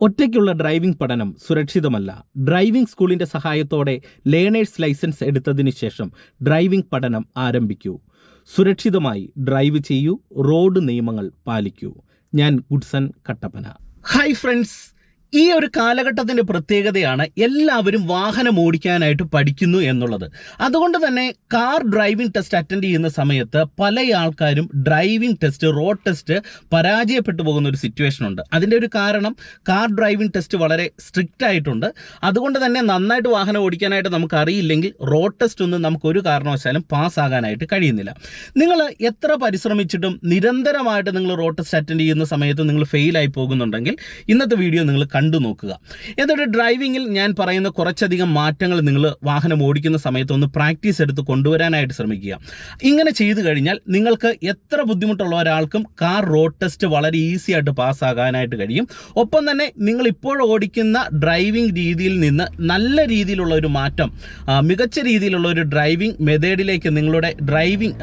ഒറ്റയ്ക്കുള്ള driving പഠനം സുരക്ഷിതമല്ല. Driving സ്കൂളിന്റെ സഹായത്തോടെ ലേണേഴ്സ് ലൈസൻസ് എടുത്തതിനു ശേഷം ഡ്രൈവിംഗ് പഠനം ആരംഭിക്കൂ. സുരക്ഷിതമായി ഡ്രൈവ് ചെയ്യൂ. റോഡ് നിയമങ്ങൾ പാലിക്കൂ. ഞാൻ ഗുഡ്സൺ കട്ടപ്പന. ഹായ് ഫ്രണ്ട്സ് ഈ ഒരു കാലഘട്ടത്തിന്റെ പ്രത്യേകതയാണ് എല്ലാവരും വാഹനം ഓടിക്കാനായിട്ട് പഠിക്കുന്നു എന്നുള്ളത്. അതുകൊണ്ട് തന്നെ കാർ ഡ്രൈവിംഗ് ടെസ്റ്റ് അറ്റൻഡ് ചെയ്യുന്ന സമയത്ത് പല ആൾക്കാരും ഡ്രൈവിംഗ് ടെസ്റ്റ് റോഡ് ടെസ്റ്റ് പരാജയപ്പെട്ടു പോകുന്ന ഒരു സിറ്റുവേഷൻ ഉണ്ട്. അതിന്റെ ഒരു കാരണം കാർ ഡ്രൈവിംഗ് ടെസ്റ്റ് വളരെ സ്ട്രിക്റ്റ് ആയിട്ടുണ്ട്. അതുകൊണ്ട് തന്നെ നന്നായിട്ട് വാഹനം ഓടിക്കാനായിട്ട് നമുക്ക് അറിയില്ലെങ്കിൽ റോഡ് ടെസ്റ്റ് ഒന്നും നമുക്ക് ഒരു കാരണവശാലും പാസ്സാകാനായിട്ട് കഴിയുന്നില്ല. നിങ്ങൾ എത്ര പരിശ്രമിച്ചിട്ടും നിരന്തരമായിട്ട് നിങ്ങൾ റോഡ് ടെസ്റ്റ് അറ്റൻഡ് ചെയ്യുന്ന സമയത്ത് നിങ്ങൾ ഫെയിലായി പോകുന്നുണ്ടെങ്കിൽ ഇന്നത്തെ വീഡിയോ നിങ്ങൾ കണ്ടു നോക്കുക. എന്നിട്ട് ഡ്രൈവിങ്ങിൽ ഞാൻ പറയുന്ന കുറച്ചധികം മാറ്റങ്ങൾ നിങ്ങൾ വാഹനം ഓടിക്കുന്ന സമയത്ത് ഒന്ന് പ്രാക്ടീസ് എടുത്ത് കൊണ്ടുവരാനായിട്ട് ശ്രമിക്കുക. ഇങ്ങനെ ചെയ്തു കഴിഞ്ഞാൽ നിങ്ങൾക്ക് എത്ര ബുദ്ധിമുട്ടുള്ള ഒരാൾക്കും കാർ റോഡ് ടെസ്റ്റ് വളരെ ഈസി ആയിട്ട് പാസ്സാകാനായിട്ട് കഴിയും. ഒപ്പം തന്നെ നിങ്ങൾ ഇപ്പോൾ ഓടിക്കുന്ന ഡ്രൈവിംഗ് രീതിയിൽ നിന്ന് നല്ല രീതിയിലുള്ള ഒരു മാറ്റം മികച്ച രീതിയിലുള്ള ഒരു ഡ്രൈവിംഗ് മെത്തേഡിലേക്ക് നിങ്ങളുടെ ഡ്രൈവിംഗ്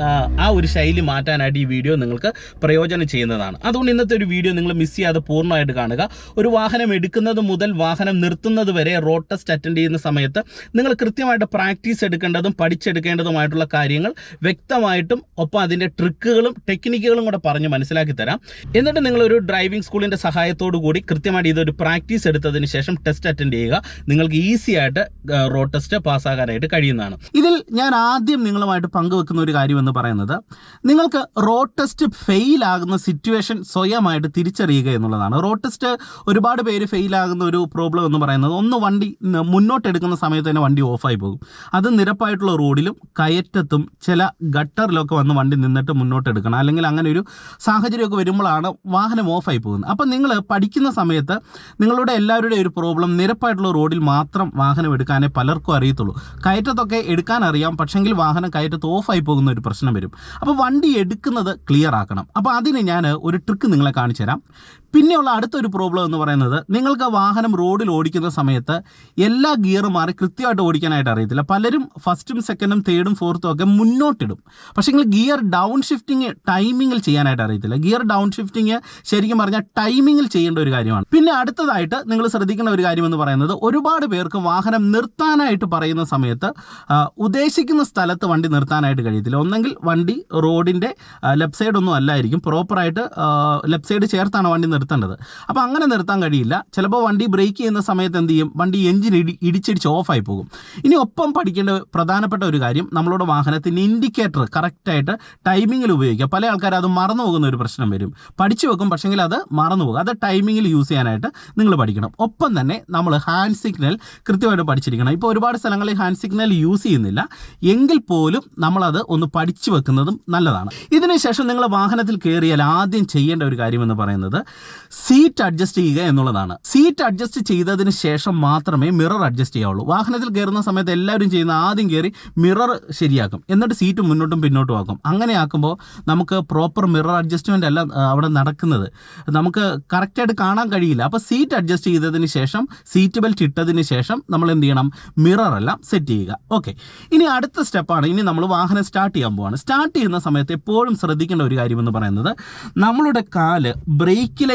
ആ ഒരു ശൈലി മാറ്റാനായിട്ട് ഈ വീഡിയോ നിങ്ങൾക്ക് പ്രയോജനം ചെയ്യുന്നതാണ്. അതുകൊണ്ട് ഇന്നത്തെ ഒരു വീഡിയോ നിങ്ങൾ മിസ് ചെയ്യാതെ പൂർണമായിട്ട് കാണുക. ഒരു വാഹനം എടുക്കുന്നത് മുതൽ വാഹനം നിർത്തുന്നത് വരെ റോഡ് ടെസ്റ്റ് അറ്റൻഡ് ചെയ്യുന്ന സമയത്ത് നിങ്ങൾ കൃത്യമായിട്ട് പ്രാക്ടീസ് എടുക്കേണ്ടതും പഠിച്ചെടുക്കേണ്ടതുമായിട്ടുള്ള കാര്യങ്ങൾ വ്യക്തമായിട്ടും ഒപ്പം അതിന്റെ ട്രിക്കുകളും ടെക്നിക്കുകളും കൂടെ പറഞ്ഞ് മനസ്സിലാക്കി തരാം. എന്നിട്ട് നിങ്ങളൊരു ഡ്രൈവിംഗ് സ്കൂളിന്റെ സഹായത്തോടു കൂടി കൃത്യമായിട്ട് ഇതൊരു പ്രാക്ടീസ് എടുത്തതിന് ശേഷം ടെസ്റ്റ് അറ്റൻഡ് ചെയ്യുക. നിങ്ങൾക്ക് ഈസി ആയിട്ട് റോഡ് ടെസ്റ്റ് പാസ്സാകാനായിട്ട് കഴിയുന്നതാണ്. ഇതിൽ ഞാൻ ആദ്യം നിങ്ങളുമായിട്ട് പങ്കുവെക്കുന്ന ഒരു കാര്യം എന്ന് പറയുന്നത് നിങ്ങൾക്ക് റോഡ് ടെസ്റ്റ് ഫെയിൽ ആകുന്ന സിറ്റുവേഷൻ സ്വയമായിട്ട് തിരിച്ചറിയുക എന്നുള്ളതാണ്. റോഡ് ടെസ്റ്റ് ഒരുപാട് പേര് ഫെയിൽ ആകുന്ന ഒരു പ്രോബ്ലം എന്ന് പറയുന്നത് ഒന്ന് വണ്ടി മുന്നോട്ടെടുക്കുന്ന സമയത്ത് തന്നെ വണ്ടി ഓഫായി പോകും. അത് നിരപ്പായിട്ടുള്ള റോഡിലും കയറ്റത്തും ചില ഗട്ടറിലൊക്കെ വന്ന് വണ്ടി നിന്നിട്ട് മുന്നോട്ട് എടുക്കണം അല്ലെങ്കിൽ അങ്ങനെ ഒരു സാഹചര്യമൊക്കെ വരുമ്പോഴാണ് വാഹനം ഓഫായി പോകുന്നത്. അപ്പം നിങ്ങൾ പഠിക്കുന്ന സമയത്ത് നിങ്ങളുടെ എല്ലാവരുടെയും ഒരു പ്രോബ്ലം നിരപ്പായിട്ടുള്ള റോഡിൽ മാത്രം വാഹനം എടുക്കാനേ പലർക്കും അറിയത്തുള്ളൂ. കയറ്റത്തൊക്കെ എടുക്കാൻ അറിയാം. പക്ഷെങ്കിൽ വാഹനം കയറ്റത്ത് ഓഫായി പോകുന്ന ഒരു പ്രശ്നം വരും. അപ്പോൾ വണ്ടി എടുക്കുന്നത് ക്ലിയർ ആക്കണം. അപ്പോൾ അതിന് ഞാൻ ഒരു ട്രിക്ക് നിങ്ങളെ കാണിച്ചു തരാം പിന്നെയുള്ള അടുത്തൊരു പ്രോബ്ലം എന്ന് പറയുന്നത് നിങ്ങൾക്ക് വാഹനം റോഡിൽ ഓടിക്കുന്ന സമയത്ത് എല്ലാ ഗിയറും മാറി കൃത്യമായിട്ട് ഓടിക്കാനായിട്ട് അറിയത്തില്ല. പലരും ഫസ്റ്റും സെക്കൻഡും തേർഡും ഫോർത്തും ഒക്കെ മുന്നോട്ടിടും. പക്ഷേ നിങ്ങൾ ഗിയർ ഡൗൺ ഷിഫ്റ്റിംഗ് ടൈമിങ്ങിൽ ചെയ്യാനായിട്ട് അറിയത്തില്ല. ഗിയർ ഡൗൺ ഷിഫ്റ്റിംഗ് ശരിക്കും പറഞ്ഞാൽ ടൈമിങ്ങിൽ ചെയ്യേണ്ട ഒരു കാര്യമാണ്. പിന്നെ അടുത്തതായിട്ട് നിങ്ങൾ ശ്രദ്ധിക്കേണ്ട ഒരു കാര്യം എന്ന് പറയുന്നത് ഒരുപാട് പേർക്ക് വാഹനം നിർത്താനായിട്ട് പറയുന്ന സമയത്ത് ഉദ്ദേശിക്കുന്ന സ്ഥലത്ത് വണ്ടി നിർത്താനായിട്ട് കഴിയത്തില്ല. ഒന്നെങ്കിൽ വണ്ടി റോഡിന്റെ ലെഫ്റ്റ് സൈഡ് ഒന്നും അല്ലായിരിക്കും. പ്രോപ്പറായിട്ട് ലെഫ്റ്റ് സൈഡ് ചേർത്താണ് വണ്ടി നിർത്തേണ്ടത്. അപ്പോൾ അങ്ങനെ നിർത്താൻ കഴിയില്ല. ചിലപ്പോൾ വണ്ടി ബ്രേക്ക് ചെയ്യുന്ന സമയത്ത് എന്ത് ചെയ്യും? വണ്ടി എഞ്ചിൻ ഇടി ഇടിച്ചിടിച്ച് ഓഫായി പോകും. ഇനി ഒപ്പം പഠിക്കേണ്ട പ്രധാനപ്പെട്ട ഒരു കാര്യം നമ്മളുടെ വാഹനത്തിന്റെ ഇൻഡിക്കേറ്റർ കറക്റ്റായിട്ട് ടൈമിങ്ങിൽ ഉപയോഗിക്കുക. പല ആൾക്കാരും അത് മറന്നു പോകുന്ന ഒരു പ്രശ്നം വരും. പഠിച്ചു വെക്കും പക്ഷേങ്കിൽ അത് മറന്നു പോകും. അത് ടൈമിങ്ങിൽ യൂസ് ചെയ്യാനായിട്ട് നിങ്ങൾ പഠിക്കണം. ഒപ്പം തന്നെ നമ്മൾ ഹാൻഡ് സിഗ്നൽ കൃത്യമായിട്ട് പഠിച്ചിരിക്കണം. ഇപ്പോൾ ഒരുപാട് സ്ഥലങ്ങളിൽ ഹാൻഡ് സിഗ്നൽ യൂസ് ചെയ്യുന്നില്ല. എങ്കിൽ പോലും നമ്മളത് ഒന്ന് പഠിച്ചു വെക്കുന്നതും നല്ലതാണ്. ഇതിനുശേഷം നിങ്ങൾ വാഹനത്തിൽ കയറിയാൽ ആദ്യം ചെയ്യേണ്ട ഒരു കാര്യമെന്ന് പറയുന്നത് സീറ്റ് അഡ്ജസ്റ്റ് ചെയ്യുക എന്നുള്ളതാണ്. സീറ്റ് അഡ്ജസ്റ്റ് ചെയ്തതിന് ശേഷം മാത്രമേ മിറർ അഡ്ജസ്റ്റ് ചെയ്യാവുള്ളൂ. വാഹനത്തിൽ കയറുന്ന സമയത്ത് എല്ലാവരും ചെയ്യുന്ന ആദ്യം കയറി മിറർ ശരിയാക്കും. എന്നിട്ട് സീറ്റ് മുന്നോട്ടും പിന്നോട്ടും ആക്കും. അങ്ങനെ ആക്കുമ്പോൾ നമുക്ക് പ്രോപ്പർ മിറർ അഡ്ജസ്റ്റ്മെന്റ് അല്ല അവിടെ നടക്കുന്നത്. നമുക്ക് കറക്റ്റായിട്ട് കാണാൻ കഴിയില്ല. അപ്പോൾ സീറ്റ് അഡ്ജസ്റ്റ് ചെയ്തതിന് ശേഷം സീറ്റ് ബെൽറ്റ് ഇട്ടതിന് ശേഷം നമ്മൾ എന്ത് ചെയ്യണം? മിറർ എല്ലാം സെറ്റ് ചെയ്യുക. ഓക്കെ. ഇനി അടുത്ത സ്റ്റെപ്പാണ്. ഇനി നമ്മൾ വാഹനം സ്റ്റാർട്ട് ചെയ്യാൻ പോവാണ്. സ്റ്റാർട്ട് ചെയ്യുന്ന സമയത്ത് എപ്പോഴും ശ്രദ്ധിക്കേണ്ട ഒരു കാര്യമെന്ന് പറയുന്നത് നമ്മളുടെ കാൽ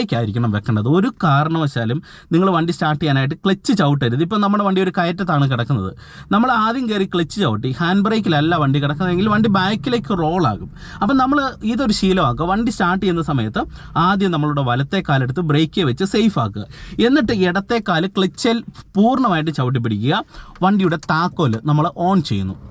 ബ്രേക്കിലേക്കായിരിക്കണം വെക്കേണ്ടത്. ഒരു കാരണവശാലും നിങ്ങൾ വണ്ടി സ്റ്റാർട്ട് ചെയ്യാനായിട്ട് ക്ലച്ച് ചവിട്ടരുത്. ഇപ്പം നമ്മുടെ വണ്ടി ഒരു കയറ്റത്താണ് കിടക്കുന്നത്. നമ്മൾ ആദ്യം കയറി ക്ലച്ച് ചവിട്ടി. ഹാൻഡ് ബ്രേക്കിലല്ല വണ്ടി കിടക്കുന്നതെങ്കിൽ വണ്ടി ബാക്കിലേക്ക് റോളാകും അപ്പം നമ്മൾ ഇതൊരു ശീലമാക്കുക. വണ്ടി സ്റ്റാർട്ട് ചെയ്യുന്ന സമയത്ത് ആദ്യം നമ്മളുടെ വലത്തെ കാലെടുത്ത് ബ്രേക്ക് വെച്ച് സേഫ് ആക്കുക. എന്നിട്ട് ഇടത്തെ കാൽ ക്ലച്ചിൽ പൂർണമായിട്ട് ചവിട്ടി പിടിക്കുക വണ്ടിയുടെ താക്കോൽ നമ്മൾ ഓൺ ചെയ്യുന്നു.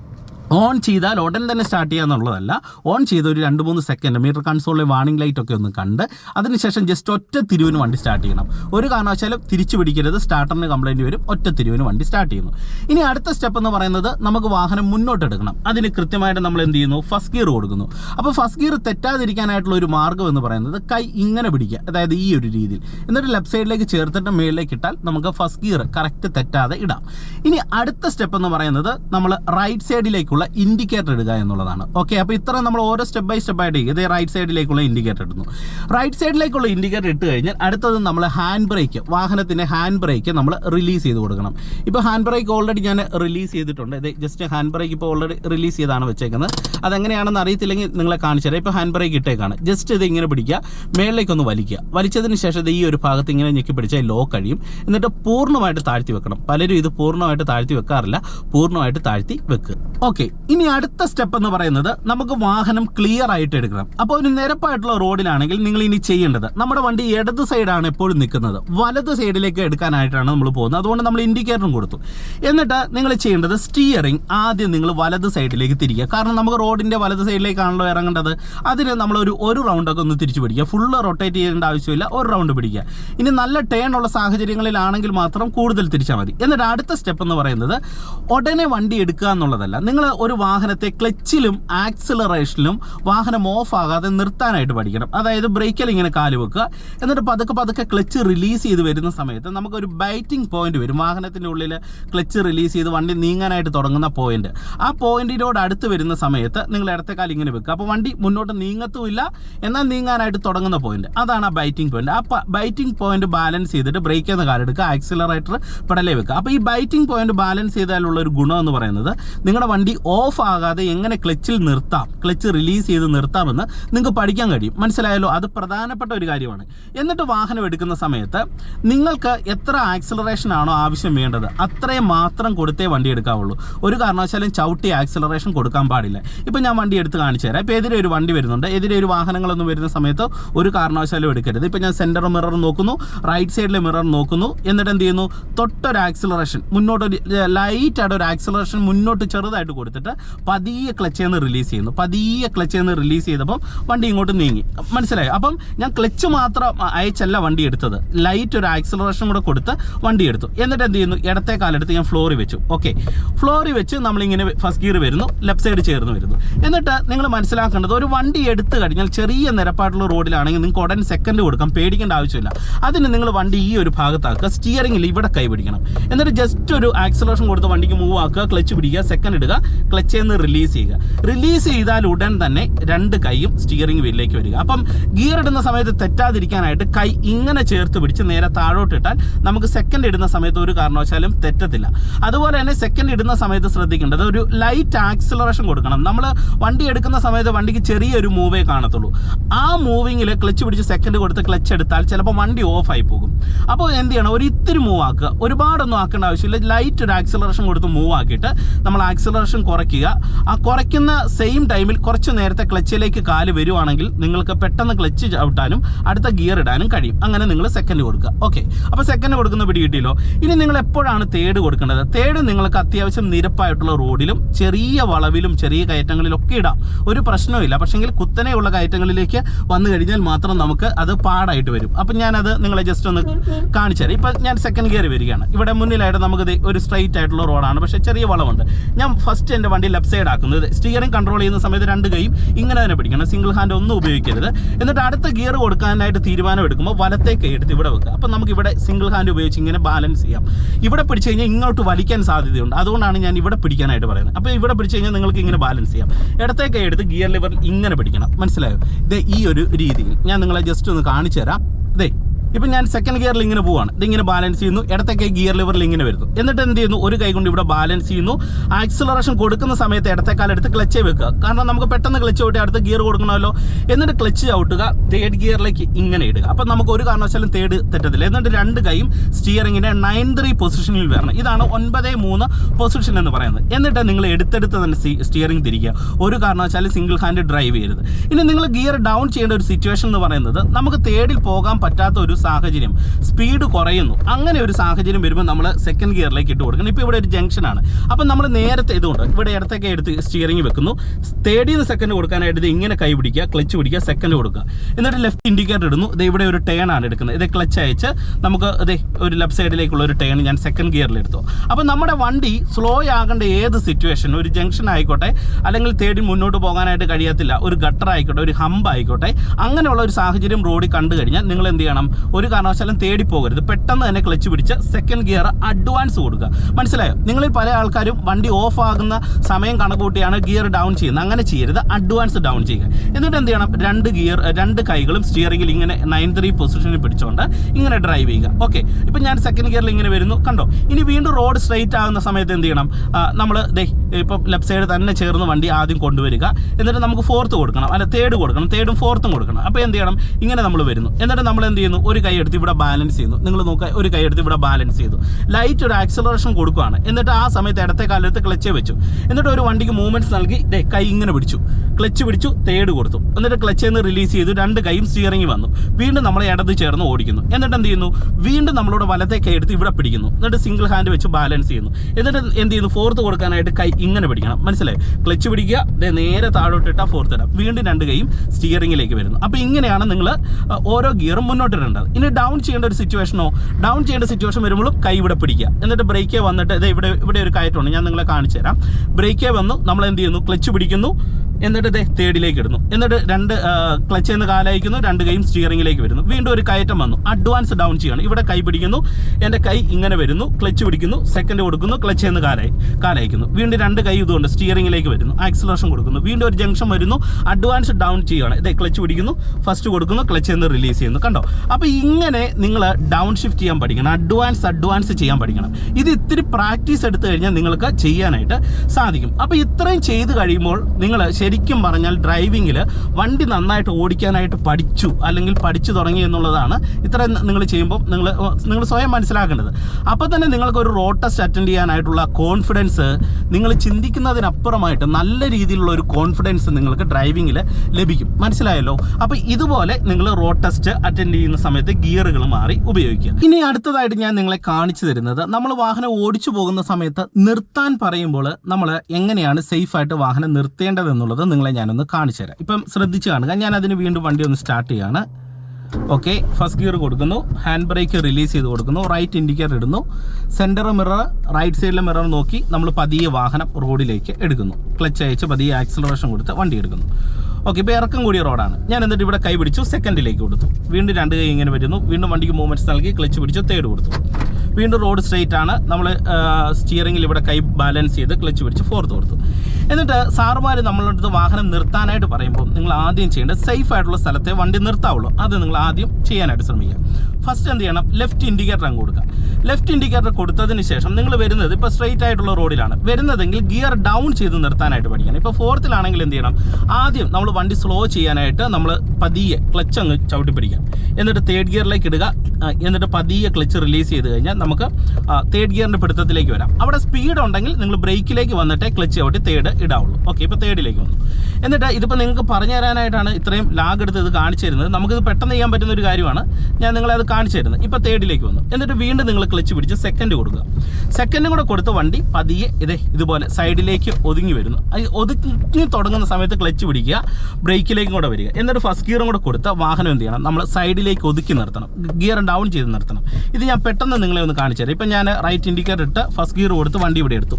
ഓൺ ചെയ്താൽ ഉടൻ തന്നെ സ്റ്റാർട്ട് ചെയ്യുക എന്നുള്ളതല്ല. ഓൺ ചെയ്ത് ഒരു രണ്ട് മൂന്ന് സെക്കൻഡ് മീറ്റർ കൺസോളിലെ വാർണിംഗ് ലൈറ്റ് ഒക്കെ ഒന്ന് കണ്ട് അതിനുശേഷം ജസ്റ്റ് ഒറ്റ തിരിവിന് വണ്ടി സ്റ്റാർട്ട് ചെയ്യണം. ഒരു കാരണവശാലും തിരിച്ചു പിടിക്കരുത്. സ്റ്റാർട്ടറിന് കംപ്ലൈന്റ് വരും. ഒറ്റ തിരിവിന് വണ്ടി സ്റ്റാർട്ട് ചെയ്യുന്നു. ഇനി അടുത്ത സ്റ്റെപ്പ് എന്ന് പറയുന്നത് നമുക്ക് വാഹനം മുന്നോട്ട് എടുക്കണം. അതിന് കൃത്യമായിട്ട് നമ്മൾ എന്ത് ചെയ്യുന്നു? ഫസ്റ്റ് ഗിയർ കൊടുക്കുന്നു. അപ്പോൾ ഫസ്റ്റ് ഗിയർ തെറ്റാതിരിക്കാനായിട്ടുള്ള ഒരു മാർഗം എന്ന് പറയുന്നത് കൈ ഇങ്ങനെ പിടിക്കുക. അതായത് ഈ ഒരു രീതിയിൽ. എന്നിട്ട് ലെഫ്റ്റ് സൈഡിലേക്ക് ചേർത്തിട്ട് മേളിലേക്ക് ഇട്ടാൽ നമുക്ക് ഫസ്റ്റ് ഗിയർ കറക്റ്റ് തെറ്റാതെ ഇടാം. ഇനി അടുത്ത സ്റ്റെപ്പ് എന്ന് പറയുന്നത് നമ്മൾ റൈറ്റ് സൈഡിലേക്കുള്ള സൈഡിലേക്കുള്ള ഇൻഡിക്കേറ്റർ ഇടുക എന്നുള്ളതാണ്. ഓക്കെ അപ്പോൾ ഇത്ര നമ്മൾ ഓരോ സ്റ്റെപ്പ് ബൈ സ്റ്റെപ്പ് ആയിട്ട്. ഇതേ റൈറ്റ് സൈഡിലേക്കുള്ള ഇൻഡിക്കേറ്റർ ഇടുന്നു. റൈറ്റ് സൈഡിലേക്കുള്ള ഇൻഡിക്കേറ്റർ ഇട്ട് കഴിഞ്ഞാൽ അടുത്തത് നമ്മൾ ഹാൻഡ് ബ്രേക്ക് വാഹനത്തിന്റെ ഹാൻഡ് ബ്രേക്ക് നമ്മൾ റിലീസ് ചെയ്ത് കൊടുക്കണം. ഇപ്പോൾ ഹാൻഡ് ബ്രേക്ക് ഓൾറെഡി ഞാൻ റിലീസ് ചെയ്തിട്ടുണ്ട്. ഇത് ജസ്റ്റ് ഹാൻഡ് ബ്രേക്ക് ഇപ്പോൾ ഓൾറെഡി റിലീസ് ചെയ്താണ് വെച്ചേക്കുന്നത്. അതെങ്ങനെയാണെന്ന് അറിയത്തില്ലെങ്കിൽ നിങ്ങളെ കാണിച്ചു തരാം. ഇപ്പോൾ ഹാൻഡ് ബ്രേക്ക് ഇട്ടേക്കാണ്. ജസ്റ്റ് ഇത് ഇങ്ങനെ പിടിക്കുക മേളിലേക്കൊന്ന് വലിക്കുക. വലിച്ചതിന് ശേഷം ഈ ഒരു ഭാഗത്ത് ഇങ്ങനെ ഞെക്കി പിടിച്ചാൽ ലോ കഴിയും എന്നിട്ട് പൂർണമായിട്ട് താഴ്ത്തി വെക്കണം. പലരും ഇത് പൂർണമായിട്ട് താഴ്ത്തി വെക്കാറില്ല. പൂർണമായിട്ട് താഴ്ത്തി വെക്കുക ഓക്കെ ഇനി അടുത്ത സ്റ്റെപ്പ് എന്ന് പറയുന്നത് നമുക്ക് വാഹനം ക്ലിയർ ആയിട്ട് എടുക്കണം. അപ്പോൾ ഒരു നിരപ്പായിട്ടുള്ള റോഡിലാണെങ്കിൽ നിങ്ങൾ ഇനി ചെയ്യേണ്ടത് നമ്മുടെ വണ്ടി ഇടത് സൈഡാണ് എപ്പോഴും നിൽക്കുന്നത്. വലത് സൈഡിലേക്ക് എടുക്കാനായിട്ടാണ് നമ്മൾ പോകുന്നത്. അതുകൊണ്ട് നമ്മൾ ഇൻഡിക്കേറ്ററും കൊടുത്തു. എന്നിട്ട് നിങ്ങൾ ചെയ്യേണ്ടത് സ്റ്റിയറിംഗ് ആദ്യം നിങ്ങൾ വലത് സൈഡിലേക്ക് തിരിക്കുക. കാരണം നമുക്ക് റോഡിന്റെ വലത് സൈഡിലേക്കാണല്ലോ ഇറങ്ങേണ്ടത്. അതിന് നമ്മൾ ഒരു ഒരു റൗണ്ടൊക്കെ ഒന്ന് തിരിച്ചു പിടിക്കുക. ഫുള്ള് റൊട്ടേറ്റ് ചെയ്യേണ്ട ആവശ്യമില്ല. ഒരു റൗണ്ട് പിടിക്കുക. ഇനി നല്ല ടേൺ ഉള്ള സാഹചര്യങ്ങളിലാണെങ്കിൽ മാത്രം കൂടുതൽ തിരിച്ചാൽ മതി. എന്നിട്ട് അടുത്ത സ്റ്റെപ്പ് എന്ന് പറയുന്നത് ഉടനെ വണ്ടി എടുക്കുക എന്നുള്ളതല്ല. നിങ്ങൾ ഒരു വാഹനത്തെ ക്ലച്ചിലും ആക്സിലറേഷനിലും വാഹനം ഓഫ് ആകാതെ നിർത്താനായിട്ട് പഠിക്കണം. അതായത് ബ്രേക്കിൽ ഇങ്ങനെ കാൽ വെക്കുക. എന്നിട്ട് പതുക്കെ പതുക്കെ ക്ലച്ച് റിലീസ് ചെയ്ത് വരുന്ന സമയത്ത് നമുക്കൊരു ബൈറ്റിംഗ് പോയിന്റ് വരും. വാഹനത്തിന്റെ ഉള്ളിൽ ക്ലച്ച് റിലീസ് ചെയ്ത് വണ്ടി നീങ്ങാനായിട്ട് തുടങ്ങുന്ന പോയിന്റ് ആ പോയിന്റിനോട് അടുത്ത് വരുന്ന സമയത്ത് നിങ്ങൾ ഇടത്തെ കാലം ഇങ്ങനെ വെക്കുക. അപ്പോൾ വണ്ടി മുന്നോട്ട് നീങ്ങത്തുമില്ല. എന്നാൽ നീങ്ങാനായിട്ട് തുടങ്ങുന്ന പോയിന്റ് അതാണ് ആ ബൈറ്റിംഗ് പോയിന്റ് ആ ബൈറ്റിംഗ് പോയിന്റ് ബാലൻസ് ചെയ്തിട്ട് ബ്രേക്ക് എന്ന കാലെടുക്കുക ആക്സിലറേറ്റർ പെടലേ വെക്കുക. അപ്പോൾ ഈ ബൈറ്റിംഗ് പോയിന്റ് ബാലൻസ് ചെയ്താലുള്ള ഒരു ഗുണം എന്ന് പറയുന്നത് നിങ്ങളുടെ വണ്ടി ഓഫ് ആകാതെ എങ്ങനെ ക്ലച്ചിൽ നിർത്താം? ക്ലച്ച് റിലീസ് ചെയ്ത് നിർത്താമെന്ന് നിങ്ങൾക്ക് പഠിക്കാൻ കഴിയും. മനസ്സിലായല്ലോ? അത് പ്രധാനപ്പെട്ട ഒരു കാര്യമാണ്. എന്നിട്ട് വാഹനം എടുക്കുന്ന സമയത്ത് നിങ്ങൾക്ക് എത്ര ആക്സിലറേഷൻ ആണോ ആവശ്യം വേണ്ടത് അത്രയും മാത്രം കൊടുത്തേ വണ്ടി എടുക്കാവുള്ളൂ. ഒരു കാരണവശാലും ചവിട്ടി ആക്സിലറേഷൻ കൊടുക്കാൻ പാടില്ല. ഇപ്പം ഞാൻ വണ്ടി എടുത്ത് കാണിച്ചു തരാം. ഇപ്പോൾ എതിരെ ഒരു വണ്ടി വരുന്നുണ്ട്. എതിരെ ഒരു വാഹനങ്ങളൊന്നും വരുന്ന സമയത്ത് ഒരു കാരണവശാലും എടുക്കരുത്. ഇപ്പം ഞാൻ സെന്റർ മിറർ നോക്കുന്നു റൈറ്റ് സൈഡിലെ മിറർ നോക്കുന്നു. എന്നിട്ട് എന്ത് ചെയ്യുന്നു? തൊട്ടൊരു ആക്സിലറേഷൻ മുന്നോട്ട് ലൈറ്റ് ആയിട്ട് ഒരു ആക്സിലറേഷൻ മുന്നോട്ട് ചെറുതായിട്ട് കൊടുത്തിട്ട് പതിയെ ക്ലച്ചിൽ നിന്ന് റിലീസ് ചെയ്യുന്നു. പതിയെ ക്ലച്ചിൽ നിന്ന് റിലീസ് ചെയ്തപ്പം വണ്ടി ഇങ്ങോട്ട് നീങ്ങി. മനസ്സിലായി? അപ്പം ഞാൻ ക്ലച്ച് മാത്രം അയച്ചല്ല വണ്ടി എടുത്തത്. ലൈറ്റ് ഒരു ആക്സിലറേഷൻ കൂടെ കൊടുത്ത് വണ്ടി എടുത്തു. എന്നിട്ട് എന്ത് ചെയ്യുന്നു? ഇടത്തെ കാലെടുത്ത് ഞാൻ ഫ്ലോറി വെച്ചു. ഓക്കെ ഫ്ലോറി വെച്ച് നമ്മളിങ്ങനെ ഫസ്റ്റ് ഗിയർ വരുന്നു. ലെഫ്റ്റ് സൈഡ് ചേർന്ന് വരുന്നു. എന്നിട്ട് നിങ്ങൾ മനസ്സിലാക്കേണ്ടത് ഒരു വണ്ടി എടുത്തു കഴിഞ്ഞാൽ ചെറിയ നിരപ്പായിട്ടുള്ള റോഡിലാണെങ്കിൽ നിങ്ങൾക്ക് ഉടൻ സെക്കൻഡ് കൊടുക്കാം. പേടിക്കേണ്ട ആവശ്യമില്ല. അതിന് നിങ്ങൾ വണ്ടി ഈ ഒരു ഭാഗത്താക്കുക. സ്റ്റിയറിംഗിൽ ഇവിടെ കൈ പിടിക്കണം എന്നിട്ട് ജസ്റ്റ് ഒരു ആക്സിലറേഷൻ കൊടുത്ത് വണ്ടിക്ക് മൂവ് ആക്കുക. ക്ലച്ച് പിടിക്കുക. സെക്കൻഡ് ഇടുക. ക്ലച്ചിൽ നിന്ന് റിലീസ് ചെയ്യുക. റിലീസ് ചെയ്താൽ ഉടൻ തന്നെ രണ്ട് കൈയും സ്റ്റിയറിംഗ് വീലിലേക്ക് വരിക. അപ്പം ഗിയർ ഇടുന്ന സമയത്ത് തെറ്റാതിരിക്കാനായിട്ട് കൈ ഇങ്ങനെ ചേർത്ത് പിടിച്ച് നേരെ താഴോട്ടിട്ടാൽ നമുക്ക് സെക്കൻഡ് ഇടുന്ന സമയത്ത് ഒരു കാരണവശാലും തെറ്റത്തില്ല. അതുപോലെ തന്നെ സെക്കൻഡ് ഇടുന്ന സമയത്ത് ശ്രദ്ധിക്കേണ്ടത് ഒരു ലൈറ്റ് ആക്സിലറേഷൻ കൊടുക്കണം. നമ്മൾ വണ്ടി എടുക്കുന്ന സമയത്ത് വണ്ടിക്ക് ചെറിയൊരു മൂവേ കാണത്തുള്ളൂ. ആ മൂവിങ്ങിൽ ക്ലച്ച് പിടിച്ച് സെക്കൻഡ് കൊടുത്ത് ക്ലച്ച് എടുത്താൽ ചിലപ്പോൾ വണ്ടി ഓഫായി പോകും. അപ്പോൾ എന്ത് ചെയ്യണം? ഒരു ഇത്തിരി മൂവ് ആക്കുക. ഒരുപാടൊന്നും ആക്കേണ്ട ആവശ്യമില്ല. ലൈറ്റ് ഒരു ആക്സിലറേഷൻ കൊടുത്ത് മൂവ് ആക്കിയിട്ട് നമ്മൾ ആക്സിലറേഷൻ കുറയ്ക്കുക. ആ കുറയ്ക്കുന്ന സെയിം ടൈമിൽ കുറച്ച് നേരത്തെ ക്ലച്ചിലേക്ക് കാൽ വരുവാണെങ്കിൽ നിങ്ങൾക്ക് പെട്ടെന്ന് ക്ലച്ച് ചവിട്ടാനും അടുത്ത ഗിയർ ഇടാനും കഴിയും. അങ്ങനെ നിങ്ങൾ സെക്കൻഡ് കൊടുക്കുക. ഓക്കെ അപ്പോൾ സെക്കൻഡ് കൊടുക്കുന്ന പിടി കിട്ടിയല്ലോ. ഇനി നിങ്ങൾ എപ്പോഴാണ് തേർഡ് കൊടുക്കേണ്ടത്? തേർഡ് നിങ്ങൾക്ക് അത്യാവശ്യം നിരപ്പായിട്ടുള്ള റോഡിലും ചെറിയ വളവിലും ചെറിയ കയറ്റങ്ങളിലൊക്കെ ഇടാം. ഒരു പ്രശ്നവുമില്ല പക്ഷെങ്കിൽ കുത്തനെയുള്ള കയറ്റങ്ങളിലേക്ക് വന്നു കഴിഞ്ഞാൽ മാത്രം നമുക്ക് അത് പാടായിട്ട് വരും. അപ്പം ഞാനത് നിങ്ങളെ ജസ്റ്റ് ഒന്ന് കാണിച്ചു തരാം. ഇപ്പം ഞാൻ സെക്കൻഡ് ഗിയർ വരികയാണ്. ഇവിടെ മുന്നിലായിട്ട് നമുക്ക് ഒരു സ്ട്രൈറ്റ് ആയിട്ടുള്ള റോഡാണ് പക്ഷേ ചെറിയ വളവുണ്ട്. ഞാൻ ഫസ്റ്റ് എന്റെ വണ്ടി ലെഫ്റ്റ് സൈഡ് ആക്കുന്നത്. സ്റ്റിയറിംഗ് കൺട്രോൾ ചെയ്യുന്ന സമയത്ത് രണ്ട് കൈയും ഇങ്ങനെ തന്നെ പിടിക്കണം. സിംഗിൾ ഹാൻഡ് ഒന്നും ഉപയോഗിക്കരുത്. എന്നിട്ട് അടുത്ത ഗിയർ കൊടുക്കാനായിട്ട് തീരുമാനം എടുക്കുമ്പോൾ വലത്തെ കൈ എടുത്ത് ഇവിടെ വെക്കുക. അപ്പം നമുക്ക് ഇവിടെ സിംഗിൾ ഹാൻഡ് ഉപയോഗിച്ച് ഇങ്ങനെ ബാലൻസ് ചെയ്യാം. ഇവിടെ പിടിച്ച് കഴിഞ്ഞാൽ ഇങ്ങോട്ട് വലിക്കാൻ സാധ്യതയുണ്ട്. അതുകൊണ്ടാണ് ഞാൻ ഇവിടെ പിടിക്കാനായിട്ട് പറയുന്നത്. അപ്പോൾ ഇവിടെ പിടിച്ച് കഴിഞ്ഞാൽ നിങ്ങൾക്ക് ഇങ്ങനെ ബാലൻസ് ചെയ്യാം. ഇടത്തെ കൈ എടുത്ത് ഗിയർ ലിവർ ഇങ്ങനെ പിടിക്കണം. മനസ്സിലായോ? ഇത് ഈ ഒരു രീതിയിൽ. ഞാൻ നിങ്ങളെ ജസ്റ്റ് ഒന്ന് കാണിച്ചു തരാം ഇപ്പം ഞാൻ സെക്കൻഡ് ഗിയറിൽ ഇങ്ങനെ പോവാണ്. ഇതിങ്ങനെ ബാലൻസ് ചെയ്യുന്നു. ഇടത്തെ കൈ ഗിയർ ലിവറിൽ ഇങ്ങനെ വരുന്നു. എന്നിട്ട് എന്ത് ചെയ്യുന്നു? ഒരു കൈ കൊണ്ട് ഇവിടെ ബാലൻസ് ചെയ്യുന്നു. ആക്സിലറേഷൻ കൊടുക്കുന്ന സമയത്ത് ഇടത്തെ കാലെടുത്ത് ക്ലച്ച് വെക്കുക. കാരണം നമുക്ക് പെട്ടെന്ന് ക്ലച്ച് ചവിട്ടി അടുത്ത ഗിയർ കൊടുക്കണമല്ലോ. എന്നിട്ട് ക്ലച്ച് ചവിട്ടുക തേർഡ് ഗിയറിലേക്ക് ഇങ്ങനെ ഇടുക. അപ്പം നമുക്ക് ഒരു കാരണവശാലും തേർഡ് തെറ്റത്തില്ല. എന്നിട്ട് രണ്ട് കൈയും സ്റ്റിയറിങ്ങിന്റെ നയൻ ത്രീ പൊസിഷനിൽ വരണം. ഇതാണ് ഒൻപത് മൂന്ന് പൊസിഷൻ എന്ന് പറയുന്നത്. എന്നിട്ട് നിങ്ങൾ എടുത്തെടുത്ത് തന്നെ സ്റ്റിയറിംഗ് തിരിക്കുക. ഒരു കാരണവശാലും സിംഗിൾ ഹാൻഡ് ഡ്രൈവ് ചെയ്യരുത്. ഇനി നിങ്ങൾ ഗിയർ ഡൗൺ ചെയ്യേണ്ട ഒരു സിറ്റുവേഷൻ എന്ന് പറയുന്നത് നമുക്ക് തേർഡിൽ പോകാൻ പറ്റാത്ത ഒരു സാഹചര്യം. സ്പീഡ് കുറയുന്നു. അങ്ങനെ ഒരു സാഹചര്യം വരുമ്പോൾ നമ്മൾ സെക്കൻഡ് ഗിയറിലേക്ക് ഇട്ട് കൊടുക്കണം. ഇപ്പോൾ ഇവിടെ ഒരു ജംഗ്ഷനാണ് അപ്പം നമ്മൾ നേരത്തെ ഇതുകൊണ്ട് ഇവിടെ ഇടത്തേക്ക് എടുത്ത് സ്റ്റിയറിംഗ് വെക്കുന്നു. തേർഡിൽ നിന്ന് സെക്കൻഡ് കൊടുക്കാനായിട്ട് ഇങ്ങനെ കൈ പിടിക്കുക ക്ലച്ച് പിടിക്കുക സെക്കൻഡ് കൊടുക്കുക. എന്നിട്ട് ലെഫ്റ്റ് ഇൻഡിക്കേറ്റർ ഇടുന്നു. ഇത് ഇവിടെ ഒരു ടേൺ ആണ് എടുക്കുന്നത്. ഇത് ക്ലച്ച് അയച്ച് നമുക്ക് ഇതേ ഒരു ലെഫ്റ്റ് സൈഡിലേക്കുള്ള ഒരു ടേൺ ഞാൻ സെക്കൻഡ് ഗിയറിൽ എടുത്തു. അപ്പോൾ നമ്മുടെ വണ്ടി സ്ലോ ആകേണ്ട ഏത് സിറ്റുവേഷൻ ഒരു ജംഗ്ഷൻ ആയിക്കോട്ടെ അല്ലെങ്കിൽ തേടി മുന്നോട്ട് പോകാനായിട്ട് കഴിയത്തില്ല. ഒരു ഗട്ടർ ആയിക്കോട്ടെ ഒരു ഹമ്പ് ആയിക്കോട്ടെ അങ്ങനെയുള്ള ഒരു സാഹചര്യം റോഡിൽ കണ്ടു കഴിഞ്ഞാൽ നിങ്ങൾ എന്ത് ചെയ്യണം? ഒരു കാരണവശാലും തേടി പോകരുത്. പെട്ടെന്ന് തന്നെ ക്ലച്ച് പിടിച്ച് സെക്കൻഡ് ഗിയർ അഡ്വാൻസ് കൊടുക്കുക. മനസ്സിലായോ? നിങ്ങളിൽ പല ആൾക്കാരും വണ്ടി ഓഫ് ആകുന്ന സമയം കണക്കൂട്ടിയാണ് ഗിയർ ഡൗൺ ചെയ്യുന്നത്. അങ്ങനെ ചെയ്യരുത്. അഡ്വാൻസ് ഡൗൺ ചെയ്യുക. എന്നിട്ട് എന്ത് ചെയ്യണം? രണ്ട് ഗിയർ രണ്ട് കൈകളും സ്റ്റിയറിംഗിൽ ഇങ്ങനെ നയൻ ത്രീ പൊസിഷനിൽ പിടിച്ചുകൊണ്ട് ഇങ്ങനെ ഡ്രൈവ് ചെയ്യുക. ഓക്കെ ഇപ്പം ഞാൻ സെക്കൻഡ് ഗിയറിൽ ഇങ്ങനെ വരുന്നു. കണ്ടോ? ഇനി വീണ്ടും റോഡ് സ്ട്രെയിറ്റ് ആകുന്ന സമയത്ത് എന്ത് ചെയ്യണം? നമ്മൾ ദേ ഇപ്പം ലെഫ്റ്റ് സൈഡ് തന്നെ ചേർന്ന് വണ്ടി ആദ്യം കൊണ്ടുവരിക. എന്നിട്ട് നമുക്ക് ഫോർത്ത് കൊടുക്കണം. അല്ല തേർഡ് കൊടുക്കണം. തേർഡും ഫോർത്തും കൊടുക്കണം. അപ്പോൾ എന്ത് ചെയ്യണം? ഇങ്ങനെ നമ്മൾ വരുന്നു. എന്നിട്ട് നമ്മൾ എന്ത് ചെയ്യുന്നു? ഒരു കൈ എടുത്ത് ഇവിടെ ബാലൻസ് ചെയ്യുന്നു. നിങ്ങൾ നോക്കുക ഒരു കൈ എടുത്ത് ഇവിടെ ബാലൻസ് ചെയ്തു. ലൈറ്റ് ഒരു ആക്സലറേഷൻ കൊടുക്കുകയാണ് എന്നിട്ട് ആ സമയത്ത് ഇടത്തെ കാലത്ത് ക്ലച്ച് വെച്ചു. എന്നിട്ട് ഒരു വണ്ടിക്ക് മൂവ്മെന്റ്സ് നൽകി കൈ ഇങ്ങനെ പിടിച്ചു. ക്ലച്ച് പിടിച്ചു തേട് കൊടുത്തു. എന്നിട്ട് ക്ലച്ചിൽ നിന്ന് റിലീസ് ചെയ്തു രണ്ട് കൈയും സ്റ്റിയറിംഗ് വന്നു. വീണ്ടും നമ്മളെ ഇടത് ചേർന്ന് ഓടിക്കുന്നു. എന്നിട്ട് എന്ത് ചെയ്യുന്നു? വീണ്ടും നമ്മളോട് വലത്തെ കൈ എടുത്ത് ഇവിടെ പിടിക്കുന്നു. എന്നിട്ട് സിംഗിൾ ഹാൻഡ് വെച്ച് ബാലൻസ് ചെയ്യുന്നു. എന്നിട്ട് എന്ത് ചെയ്യുന്നു? ഫോർത്ത് കൊടുക്കാനായിട്ട് കൈ ഇങ്ങനെ പിടിക്കണം. മനസ്സിലായി? ക്ലച്ച് പിടിക്കുക ദേ നേരെ താഴോട്ടിട്ടാ ഫോർത്ത് ഇടാം. വീണ്ടും രണ്ട് കൈയും സ്റ്റിയറിംഗിലേക്ക് വരുന്നു. അപ്പോൾ ഇങ്ങനെയാണ് നിങ്ങൾ ഓരോ ഗിയറും മുന്നോട്ട് ഇടേണ്ടത്. ഇനി ഡൗൺ ചെയ്യേണ്ട ഒരു സിറ്റുവേഷനോ ഡൗൺ ചെയ്യേണ്ട സിറ്റുവേഷൻ വരുമ്പോഴും കൈ ഇവിടെ പിടിക്കുക. എന്നിട്ട് ബ്രേക്കേ വന്നിട്ട് ഇത് ഇവിടെ ഇവിടെ ഒരു കയറ്റമുണ്ട് ഞാൻ നിങ്ങളെ കാണിച്ചു തരാം ബ്രേക്കേ വന്നു നമ്മൾ എന്ത് ചെയ്യുന്നു? ക്ലച്ച് പിടിക്കുന്നു. എന്നിട്ട് ഇതേ തേർഡിലേക്ക് ഇടുന്നു. എന്നിട്ട് രണ്ട് ക്ലച്ച് എന്ന് കാലയക്കുന്നു രണ്ട് കൈയും സ്റ്റിയറിംഗിലേക്ക് വരുന്നു. വീണ്ടും ഒരു കയറ്റം വന്നു. അഡ്വാൻസ് ഡൗൺ ചെയ്യണം. ഇവിടെ കൈ പിടിക്കുന്നു. എന്റെ കൈ ഇങ്ങനെ വരുന്നു. ക്ലച്ച് പിടിക്കുന്നു. സെക്കൻഡ് കൊടുക്കുന്നു. ക്ലച്ച് എന്ന് കാലായി കാലയക്കുന്നു. വീണ്ടും രണ്ട് കൈ ഇതുകൊണ്ട് സ്റ്റിയറിംഗിലേക്ക് വരുന്നു. ആക്സിലേഷൻ കൊടുക്കുന്നു. വീണ്ടും ഒരു ജംഗ്ഷൻ വരുന്നു. അഡ്വാൻസ് ഡൗൺ ചെയ്യുകയാണ് ഇതേ ക്ലച്ച് പിടിക്കുന്നു. ഫസ്റ്റ് കൊടുക്കുന്നു. ക്ലച്ച് എന്ന് റിലീസ് ചെയ്യുന്നു. കണ്ടോ? അപ്പോൾ ഇങ്ങനെ നിങ്ങൾ ഡൗൺ ഷിഫ്റ്റ് ചെയ്യാൻ പഠിക്കണം. അഡ്വാൻസ് അഡ്വാൻസ് ചെയ്യാൻ പഠിക്കണം. ഇത് ഇത്തിരി പ്രാക്ടീസ് എടുത്തു കഴിഞ്ഞാൽ നിങ്ങൾക്ക് ചെയ്യാനായിട്ട് സാധിക്കും. അപ്പോൾ ഇത്രയും ചെയ്ത് കഴിയുമ്പോൾ നിങ്ങൾ ശരിക്കും പറഞ്ഞാൽ ഡ്രൈവിങ്ങിൽ വണ്ടി നന്നായിട്ട് ഓടിക്കാനായിട്ട് പഠിച്ചു അല്ലെങ്കിൽ പഠിച്ചു തുടങ്ങി എന്നുള്ളതാണ് ഇത്രയും നിങ്ങൾ ചെയ്യുമ്പോൾ നിങ്ങൾ നിങ്ങൾ സ്വയം മനസ്സിലാക്കേണ്ടത്. അപ്പോൾ തന്നെ നിങ്ങൾക്ക് ഒരു റോഡ് ടെസ്റ്റ് അറ്റൻഡ് ചെയ്യാനായിട്ടുള്ള കോൺഫിഡൻസ് നിങ്ങൾ ചിന്തിക്കുന്നതിനപ്പുറമായിട്ട് നല്ല രീതിയിലുള്ള ഒരു കോൺഫിഡൻസ് നിങ്ങൾക്ക് ഡ്രൈവിങ്ങിൽ ലഭിക്കും. മനസ്സിലായല്ലോ? അപ്പോൾ ഇതുപോലെ നിങ്ങൾ റോഡ് ടെസ്റ്റ് അറ്റൻഡ് ചെയ്യുന്ന സമയത്ത് ഗിയറുകൾ മാറി ഉപയോഗിക്കുക. ഇനി അടുത്തതായിട്ട് ഞാൻ നിങ്ങളെ കാണിച്ചു തരുന്നത് നമ്മൾ വാഹനം ഓടിച്ചു പോകുന്ന സമയത്ത് നിർത്താൻ പറയുമ്പോൾ നമ്മൾ എങ്ങനെയാണ് സേഫായിട്ട് വാഹനം നിർത്തേണ്ടത് എന്നുള്ളത് നിങ്ങളെ ഞാനൊന്ന് കാണിച്ചു തരാം. ഇപ്പം ശ്രദ്ധിച്ച് കാണുക ഞാൻ അതിന് വീണ്ടും വണ്ടി ഒന്ന് സ്റ്റാർട്ട് ചെയ്യാണ്. ഓക്കെ ഫസ്റ്റ് ഗിയർ കൊടുക്കുന്നു ഹാൻഡ് ബ്രേക്ക് റിലീസ് ചെയ്ത് കൊടുക്കുന്നു റൈറ്റ് ഇൻഡിക്കേറ്റർ ഇടുന്നു. സെന്റർ മിറർ റൈറ്റ് സൈഡിലെ മിറർ നോക്കി നമ്മൾ പതിയെ വാഹനം റോഡിലേക്ക് എടുക്കുന്നു. ക്ലച്ച് അയച്ച് പതിയെ ആക്സിലറേഷൻ കൊടുത്ത് വണ്ടി എടുക്കുന്നു. ഓക്കെ ഇപ്പോൾ ഇറക്കം കൂടിയ റോഡാണ് ഞാൻ എന്നിട്ട് ഇവിടെ കൈ പിടിച്ചു സെക്കൻഡിലേക്ക് കൊടുത്തു. വീണ്ടും രണ്ട് കൈ ഇങ്ങനെ വരുന്നു. വീണ്ടും വണ്ടിക്ക് മൂവ്മെന്റ്സ് നൽകി ക്ലച്ച് പിടിച്ചു തേർഡ് കൊടുത്തു. വീണ്ടും റോഡ് സ്ട്രെയിറ്റ് ആണ്. നമ്മൾ സ്റ്റിയറിംഗിൽ ഇവിടെ കൈ ബാലൻസ് ചെയ്ത് ക്ലച്ച് പിടിച്ച് ഫോർത്ത് കൊടുത്തു. എന്നിട്ട് സാറുമാർ നമ്മളുടെ അടുത്ത് വാഹനം നിർത്താനായിട്ട് പറയുമ്പോൾ നിങ്ങൾ ആദ്യം ചെയ്യേണ്ടത് സേഫ് ആയിട്ടുള്ള സ്ഥലത്തെ വണ്ടി നിർത്താവുള്ളൂ. അത് നിങ്ങൾ ആദ്യം ചെയ്യാനായിട്ട് ശ്രമിക്കുക. ഫസ്റ്റ് എന്ത് ചെയ്യണം? ലെഫ്റ്റ് ഇൻഡിക്കേറ്റർ അങ്ങ് കൊടുക്കുക. ലെഫ്റ്റ് ഇൻഡിക്കേറ്റർ കൊടുത്തതിന് ശേഷം നിങ്ങൾ വരുന്നത് ഇപ്പോൾ സ്ട്രെയിറ്റ് ആയിട്ടുള്ള റോഡിലാണ് വരുന്നതെങ്കിൽ ഗിയർ ഡൗൺ ചെയ്ത് നിർത്താനായിട്ട് പഠിക്കണം. ഇപ്പോൾ ഫോർത്തിലാണെങ്കിൽ എന്ത് ചെയ്യണം? ആദ്യം നമ്മൾ വണ്ടി സ്ലോ ചെയ്യാനായിട്ട് നമ്മൾ പതിയെ ക്ലച്ച് അങ്ങ് ചവിട്ടി പിടിക്കാം. എന്നിട്ട് തേർഡ് ഗിയറിലേക്ക് ഇടുക. എന്നിട്ട് പതിയെ ക്ലച്ച് റിലീസ് ചെയ്ത് കഴിഞ്ഞാൽ നമുക്ക് തേർഡ് ഗിയറിന്റെ പിടുത്തത്തിലേക്ക് വരാം. അവിടെ സ്പീഡ് ഉണ്ടെങ്കിൽ നിങ്ങൾ ബ്രേക്കിലേക്ക് വന്നിട്ടേ ക്ലച്ച് ചവിട്ടി തേർഡ് ഇടാവുള്ളൂ. ഓക്കെ ഇപ്പോൾ തേർഡിലേക്ക് വന്നു. എന്നിട്ട് ഇതിപ്പോൾ നിങ്ങൾക്ക് പറഞ്ഞു തരാനായിട്ടാണ് ഇത്രയും ലാഗ് എടുത്ത് ഇത് കാണിച്ചു തരുന്നത്. നമുക്കിത് പെട്ടെന്ന് ചെയ്യാൻ പറ്റുന്ന ഒരു കാര്യമാണ്. ഞാൻ നിങ്ങളെ അത് കാണിച്ചു തരുന്നത് ഇപ്പോൾ തേർഡിലേക്ക് വന്നു. എന്നിട്ട് വീണ്ടും നിങ്ങൾ ക്ലച്ച് പിടിച്ച് സെക്കൻഡ് കൊടുക്കുക. സെക്കൻഡും കൂടെ കൊടുത്ത വണ്ടി പതിയെ ഇതേ ഇതുപോലെ സൈഡിലേക്ക് ഒതുങ്ങി വരുന്നു. ഒതുങ്ങി തുടങ്ങുന്ന സമയത്ത് ക്ലച്ച് പിടിക്കുക ബ്രേക്കിലേക്കും കൂടെ വരിക. എന്നിട്ട് ഫസ്റ്റ് ഗിയറും കൂടെ കൊടുത്ത വാഹനം എന്ത് ചെയ്യണം? നമ്മൾ സൈഡിലേക്ക് ഒതുക്കി നിർത്തണം. ഗിയർ ഡൗൺ ചെയ്ത് നിർത്തണം. ഇത് ഞാൻ പെട്ടെന്ന് നിങ്ങളെ ഒന്ന് കാണിച്ചു തരാം. ഇപ്പം ഞാൻ റൈറ്റ് ഇൻഡിക്കേറ്റർ ഇട്ട് ഫസ്റ്റ് ഗിയർ കൊടുത്ത് വണ്ടി ഇവിടെ എടുത്തു.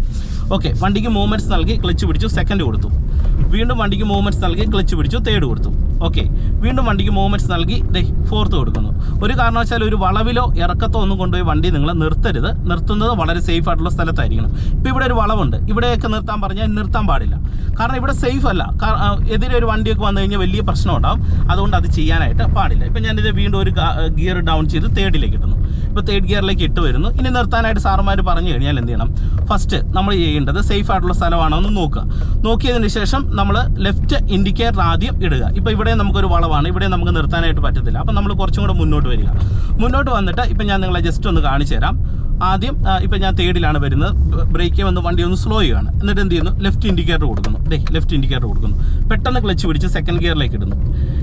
ഓക്കെ വണ്ടിക്ക് മൂവ്മെന്റ്സ് നൽകി ക്ലച്ച് പിടിച്ചു സെക്കൻഡ് കൊടുത്തു. വീണ്ടും വണ്ടിക്ക് മൂവ്മെന്റ്സ് നൽകി ക്ലച്ച് പിടിച്ചു തേർഡ് കൊടുത്തു. ഓക്കെ വീണ്ടും വണ്ടിക്ക് മൂവ്മെന്റ്സ് നൽകി. ദേ ഫോർത്ത് കൊടുക്കുന്നു. ഒരു കാരണവശാലും ഒരു വളവിലോ ഇറക്കത്തോ ഒന്നും കൊണ്ടുപോയി വണ്ടി നിങ്ങൾ നിർത്തരുത്. നിർത്തുന്നത് വളരെ സേഫ് ആയിട്ടുള്ള സ്ഥലത്തായിരിക്കണം. ഇപ്പോൾ ഇവിടെ ഒരു വളവുണ്ട്. ഇവിടെയൊക്കെ നിർത്താൻ പറഞ്ഞാൽ നിർത്താൻ പാടില്ല. കാരണം ഇവിടെ സേഫ് അല്ല. എതിരെ ഒരു വണ്ടിയൊക്കെ വന്നു കഴിഞ്ഞാൽ വലിയ പ്രശ്നം ഉണ്ടാവും. അതുകൊണ്ട് അത് ചെയ്യാനായിട്ട് പാടില്ല. ഇപ്പം ഞാനിത് വീണ്ടും ഒരു ഗിയർ ഡൗൺ ചെയ്ത് തേർഡിലേക്ക് ഇടുന്നു. ഇപ്പോൾ തേർഡ് ഗിയറിലേക്ക് ഇട്ട് വരുന്നു. ഇനി നിർത്താനായിട്ട് സാറുമാർ പറഞ്ഞു കഴിഞ്ഞാൽ എന്ത് ചെയ്യണം? ഫസ്റ്റ് നമ്മൾ ചെയ്യേണ്ടത് സേഫ് ആയിട്ടുള്ള സ്ഥലമാണോ എന്ന് നോക്കുക. നോക്കിയതിന് ശേഷം നമ്മൾ ലെഫ്റ്റ് ഇൻഡിക്കേറ്റർ ആദ്യം ഇടുക. ഇപ്പോൾ ഇവിടെ നമുക്കൊരു വളവാണ്. ഇവിടെ നമുക്ക് നിർത്താനായിട്ട് പറ്റത്തില്ല. അപ്പം നമ്മൾ കുറച്ചും കൂടെ മുന്നോട്ട് വരിക. മുന്നോട്ട് വന്നിട്ട് ഇപ്പം ഞാൻ നിങ്ങളെ ജസ്റ്റ് ഒന്ന് കാണിച്ചു തരാം. ആദ്യം ഇപ്പം ഞാൻ തേർഡിലാണ് വരുന്നത്. ബ്രേക്ക് വന്ന് വണ്ടി ഒന്ന് സ്ലോ ചെയ്യുകയാണ് എന്നിട്ട് എന്ത് ചെയ്യുന്നു? ലെഫ്റ്റ് ഇൻഡിക്കേറ്റർ കൊടുക്കുന്നു. ദേ ലെഫ്റ്റ് ഇൻഡിക്കേറ്റർ കൊടുക്കുന്നു. പെട്ടെന്ന് ക്ലച്ച് പിടിച്ച് സെക്കൻഡ് ഗിയറിലേക്ക് ഇടുന്നു.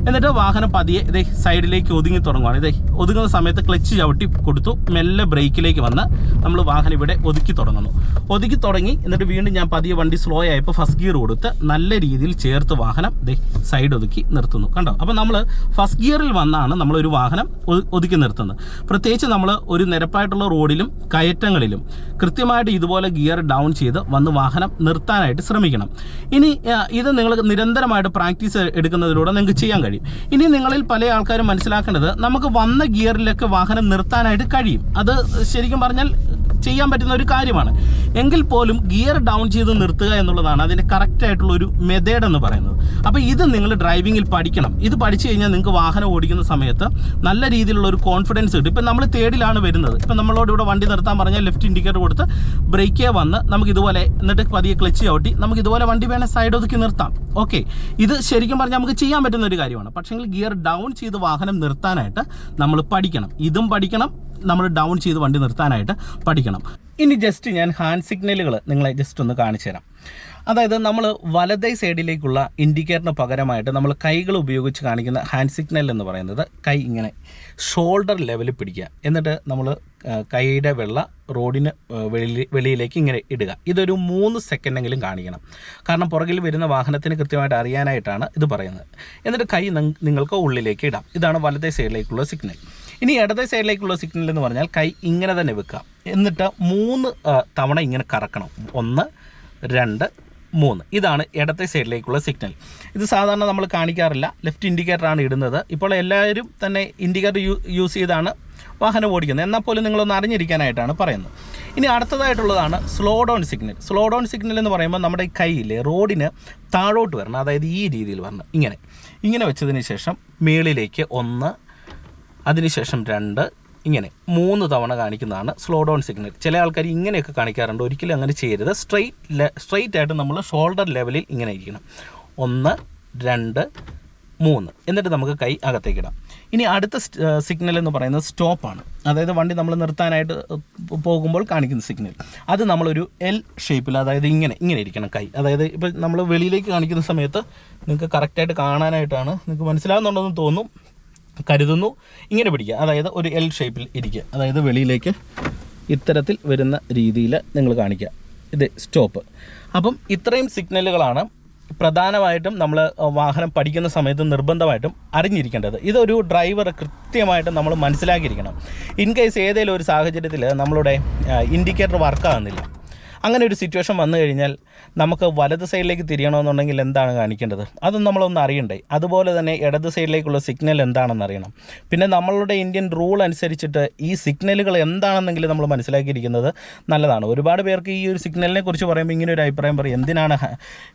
എന്നിട്ട് വാഹനം പതിയെ ഇതേ സൈഡിലേക്ക് ഒതുങ്ങി തുടങ്ങുകയാണ് ഇതേ ഒതുങ്ങുന്ന സമയത്ത് ക്ലച്ച് ചവിട്ടി കൊടുത്തു. മെല്ലെ ബ്രേക്കിലേക്ക് വന്ന് നമ്മൾ വാഹനം ഇവിടെ ഒതുക്കി തുടങ്ങുന്നു. ഒതുക്കി തുടങ്ങി എന്നിട്ട് വീണ്ടും ഞാൻ പതിയെ വണ്ടി സ്ലോ ആയപ്പോൾ ഫസ്റ്റ് ഗിയർ കൊടുത്ത് നല്ല രീതിയിൽ ചേർത്ത് വാഹനം ദേ സൈഡ് ഒതുക്കി നിർത്തുന്നു. കണ്ടോ? അപ്പോൾ നമ്മൾ ഫസ്റ്റ് ഗിയറിൽ വന്നാണ് നമ്മളൊരു വാഹനം ഒതുക്കി നിർത്തുന്നത്. പ്രത്യേകിച്ച് നമ്മൾ ഒരു നിരപ്പായിട്ടുള്ള റോഡിലും കയറ്റങ്ങളിലും കൃത്യമായിട്ട് ഇതുപോലെ ഗിയർ ഡൗൺ ചെയ്ത് വന്ന് വാഹനം നിർത്താനായിട്ട് ശ്രമിക്കണം. ഇനി ഇത് നിങ്ങൾ നിരന്തരമായിട്ട് പ്രാക്ടീസ് എടുക്കുന്നതിലൂടെ നിങ്ങൾക്ക് ചെയ്യാൻ കഴിയും. ഇനി നിങ്ങളിൽ പല ആൾക്കാരും മനസ്സിലാക്കേണ്ടത് നമുക്ക് വന്ന ഗിയറിലൊക്കെ വാഹനം നിർത്താനായിട്ട് കഴിയും. അത് ശരിക്കും പറഞ്ഞാൽ ചെയ്യാൻ പറ്റുന്ന ഒരു കാര്യമാണ്. എങ്കിൽ പോലും ഗിയർ ഡൗൺ ചെയ്ത് നിർത്തുക എന്നുള്ളതാണ് അതിന്റെ കറക്റ്റ് ആയിട്ടുള്ള ഒരു മെത്തേഡ് എന്ന് പറയുന്നത്. അപ്പോൾ ഇത് നിങ്ങൾ ഡ്രൈവിങ്ങിൽ പഠിക്കണം. ഇത് പഠിച്ചു കഴിഞ്ഞാൽ നിങ്ങൾക്ക് വാഹനം ഓടിക്കുന്ന സമയത്ത് നല്ല രീതിയിലുള്ള ഒരു കോൺഫിഡൻസ് കിട്ടും. ഇപ്പം നമ്മൾ തേർഡിലാണ് വരുന്നത്. ഇപ്പം നമ്മളോട് ഇവിടെ വണ്ടി നിർത്താൻ പറഞ്ഞാൽ ലെഫ്റ്റ് ഇൻഡിക്കേറ്റർ കൊടുത്ത് ബ്രേക്കേ വന്ന് നമുക്ക് ഇതുപോലെ എന്നിട്ട് പതിയെ ക്ലച്ച് ചവിട്ടി നമുക്ക് ഇതുപോലെ വണ്ടി വേണേൽ സൈഡ് ഒതുക്കി നിർത്താം. ഓക്കെ ഇത് ശരിക്കും പറഞ്ഞാൽ നമുക്ക് ചെയ്യാൻ പറ്റുന്ന ഒരു കാര്യമാണ്. പക്ഷേങ്കിൽ ഗിയർ ഡൗൺ ചെയ്ത് വാഹനം നിർത്താനായിട്ട് നമ്മൾ പഠിക്കണം. ഇതും പഠിക്കണം. നമ്മൾ ഡൗൺ ചെയ്ത് വണ്ടി നിർത്താനായിട്ട് പഠിക്കണം. ഇനി ജസ്റ്റ് ഞാൻ ഹാൻഡ് സിഗ്നലുകൾ നിങ്ങളെ ജസ്റ്റ് ഒന്ന് കാണിച്ചു തരാം. അതായത് നമ്മൾ വലതേ സൈഡിലേക്കുള്ള ഇൻഡിക്കേറ്ററിന് പകരമായിട്ട് നമ്മൾ കൈകൾ ഉപയോഗിച്ച് കാണിക്കുന്ന ഹാൻഡ് സിഗ്നൽ എന്ന് പറയുന്നത് കൈ ഇങ്ങനെ ഷോൾഡർ ലെവലിൽ പിടിക്കുക. എന്നിട്ട് നമ്മൾ കൈയുടെ വെള്ള റോഡിന് വെളിയിൽ വെളി വെളിയിലേക്ക് ഇങ്ങനെ ഇടുക. ഇതൊരു മൂന്ന് സെക്കൻഡെങ്കിലും കാണിക്കണം. കാരണം പുറകിൽ വരുന്ന വാഹനത്തിന് കൃത്യമായിട്ട് അറിയാനായിട്ടാണ് ഇത് പറയുന്നത്. എന്നിട്ട് കൈ നിങ്ങൾക്ക് ഉള്ളിലേക്ക് ഇടാം. ഇതാണ് വലതേ സൈഡിലേക്കുള്ള സിഗ്നൽ ഇനി ഇടത് സൈഡിലേക്കുള്ള സിഗ്നൽ എന്ന് പറഞ്ഞാൽ കൈ ഇങ്ങനെ തന്നെ വെക്കുക. എന്നിട്ട് മൂന്ന് തവണ ഇങ്ങനെ കറക്കണം. ഒന്ന് രണ്ട് മൂന്ന്. ഇതാണ് ഇടത്തെ സൈഡിലേക്കുള്ള സിഗ്നൽ ഇത് സാധാരണ നമ്മൾ കാണിക്കാറില്ല. ലെഫ്റ്റ് ഇൻഡിക്കേറ്ററാണ് ഇടുന്നത്. ഇപ്പോൾ എല്ലാവരും തന്നെ ഇൻഡിക്കേറ്റർ യൂസ് ചെയ്താണ് വാഹനം ഓടിക്കുന്നത്. എന്നാൽ പോലും നിങ്ങളൊന്ന് അറിഞ്ഞിരിക്കാനായിട്ടാണ് പറയുന്നത്. ഇനി അടുത്തതായിട്ടുള്ളതാണ് slow down signal slow down signal എന്ന് പറയുമ്പോൾ നമ്മുടെ ഈ കയ്യിൽ റോഡിന് താഴോട്ട് വരണം. അതായത് ഈ രീതിയിൽ വരണം. ഇങ്ങനെ. ഇങ്ങനെ വെച്ചതിന് ശേഷം മേളിലേക്ക് ഒന്ന് അതിനുശേഷം രണ്ട് ഇങ്ങനെ മൂന്ന് തവണ കാണിക്കുന്നതാണ് സ്ലോ ഡൗൺ സിഗ്നൽ ചില ആൾക്കാർ ഇങ്ങനെയൊക്കെ കാണിക്കാറുണ്ട്. ഒരിക്കലും അങ്ങനെ ചെയ്യരുത്. സ്ട്രെയിറ്റ് സ്ട്രെയിറ്റ് ആയിട്ട് നമ്മൾ ഷോൾഡർ ലെവലിൽ ഇങ്ങനെ ഇരിക്കണം. ഒന്ന് രണ്ട് മൂന്ന്. എന്നിട്ട് നമുക്ക് കൈ അകത്തേക്ക് ഇടാം. ഇനി അടുത്ത സിഗ്നൽ എന്ന് പറയുന്നത് സ്റ്റോപ്പാണ് അതായത് വണ്ടി നമ്മൾ നിർത്താനായിട്ട് പോകുമ്പോൾ കാണിക്കുന്ന സിഗ്നൽ അത് നമ്മളൊരു എൽ ഷേപ്പിൽ അതായത് ഇങ്ങനെ ഇങ്ങനെ ഇരിക്കണം കൈ. അതായത് ഇപ്പോൾ നമ്മൾ വെളിയിലേക്ക് കാണിക്കുന്ന സമയത്ത് നിങ്ങൾക്ക് കറക്റ്റായിട്ട് കാണാനായിട്ടാണ് നിങ്ങൾക്ക് മനസ്സിലാവുന്നുണ്ടെന്ന് തോന്നും. കരുതുന്നു. ഇങ്ങനെ പിടിക്കുക. അതായത് ഒരു എൽ ഷേപ്പിൽ ഇരിക്കുക. അതായത് വെളിയിലേക്ക് ഇത്തരത്തിൽ വരുന്ന രീതിയിൽ നിങ്ങൾ കാണിക്കുക. ഇത് സ്റ്റോപ്പ് അപ്പം ഇത്രയും സിഗ്നലുകളാണ് പ്രധാനമായിട്ടും നമ്മൾ വാഹനം പഠിക്കുന്ന സമയത്ത് നിർബന്ധമായിട്ടും അറിഞ്ഞിരിക്കേണ്ടത്. ഇതൊരു ഡ്രൈവർ കൃത്യമായിട്ട് നമ്മൾ മനസ്സിലാക്കിയിരിക്കണം. ഇൻ കേസ് ഏതെങ്കിലും ഒരു സാഹചര്യത്തിൽ നമ്മളുടെ ഇൻഡിക്കേറ്റർ വർക്കാകുന്നില്ല അങ്ങനെ ഒരു സിറ്റുവേഷൻ വന്നു കഴിഞ്ഞാൽ നമുക്ക് വലത് സൈഡിലേക്ക് തിരിയണമെന്നുണ്ടെങ്കിൽ എന്താണ് കാണിക്കേണ്ടത്? അതും നമ്മളൊന്ന് അറിയണ്ടേ? അതുപോലെ തന്നെ ഇടത് സൈഡിലേക്കുള്ള സിഗ്നൽ എന്താണെന്ന് അറിയണം. പിന്നെ നമ്മളുടെ ഇന്ത്യൻ റൂൾ അനുസരിച്ചിട്ട് ഈ സിഗ്നലുകൾ എന്താണെന്നെങ്കിലും നമ്മൾ മനസ്സിലാക്കിയിരിക്കുന്നത് നല്ലതാണ്. ഒരുപാട് പേർക്ക് ഈ ഒരു സിഗ്നലിനെ കുറിച്ച് പറയുമ്പോൾ ഇങ്ങനെ ഒരു അഭിപ്രായം പറയും. എന്തിനാണ്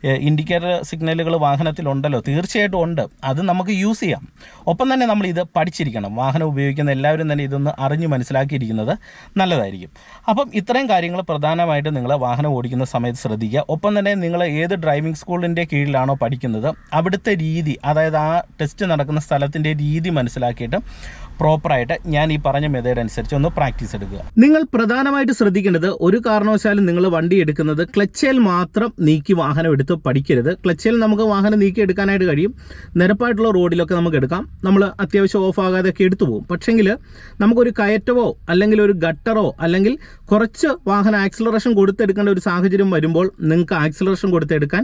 ഇൻഡിക്കേറ്റർ സിഗ്നലുകൾ വാഹനത്തിലുണ്ടല്ലോ തീർച്ചയായിട്ടും ഉണ്ട്. അത് നമുക്ക് യൂസ് ചെയ്യാം. ഒപ്പം തന്നെ നമ്മൾ ഇത് പഠിച്ചിരിക്കണം. വാഹനം ഉപയോഗിക്കുന്ന എല്ലാവരും തന്നെ ഇതൊന്ന് അറിഞ്ഞ് മനസ്സിലാക്കിയിരിക്കുന്നത് നല്ലതായിരിക്കും. അപ്പം ഇത്രയും കാര്യങ്ങൾ പ്രധാനമായിട്ട് നിങ്ങൾ വാഹനം ഓടിക്കുന്ന സമയത്ത് ശ്രദ്ധിക്കുക. ഒപ്പം തന്നെ നിങ്ങൾ ഏത് ഡ്രൈവിംഗ് സ്കൂളിന്റെ കീഴിലാണോ പഠിക്കുന്നത് അവിടുത്തെ രീതി അതായത് ആ ടെസ്റ്റ് നടക്കുന്ന സ്ഥലത്തിന്റെ രീതി മനസ്സിലാക്കിയിട്ട് പ്രോപ്പറായിട്ട് ഞാൻ ഈ പറഞ്ഞ മെത്തേഡ് അനുസരിച്ച് ഒന്ന് പ്രാക്ടീസ് എടുക്കുക. നിങ്ങൾ പ്രധാനമായിട്ട് ശ്രദ്ധിക്കേണ്ടത് ഒരു കാരണവശാലും നിങ്ങൾ വണ്ടി എടുക്കുന്നത് ക്ലച്ചേൽ മാത്രം നീക്കി വാഹനം എടുത്ത് പഠിക്കരുത്. ക്ലച്ചേൽ നമുക്ക് വാഹനം നീക്കി എടുക്കാനായിട്ട് കഴിയും. നിരപ്പായിട്ടുള്ള റോഡിലൊക്കെ നമുക്ക് എടുക്കാം. നമ്മൾ അത്യാവശ്യം ഓഫ് ആകാതെ ഒക്കെ എടുത്തു പോകും. പക്ഷെങ്കിൽ നമുക്കൊരു കയറ്റവോ അല്ലെങ്കിൽ ഒരു ഗട്ടറോ അല്ലെങ്കിൽ കുറച്ച് വാഹനം ആക്സിലറേഷൻ കൊടുത്തെടുക്കേണ്ട ഒരു സാഹചര്യം വരുമ്പോൾ നിങ്ങൾക്ക് ആക്സിലറേഷൻ കൊടുത്തെടുക്കാൻ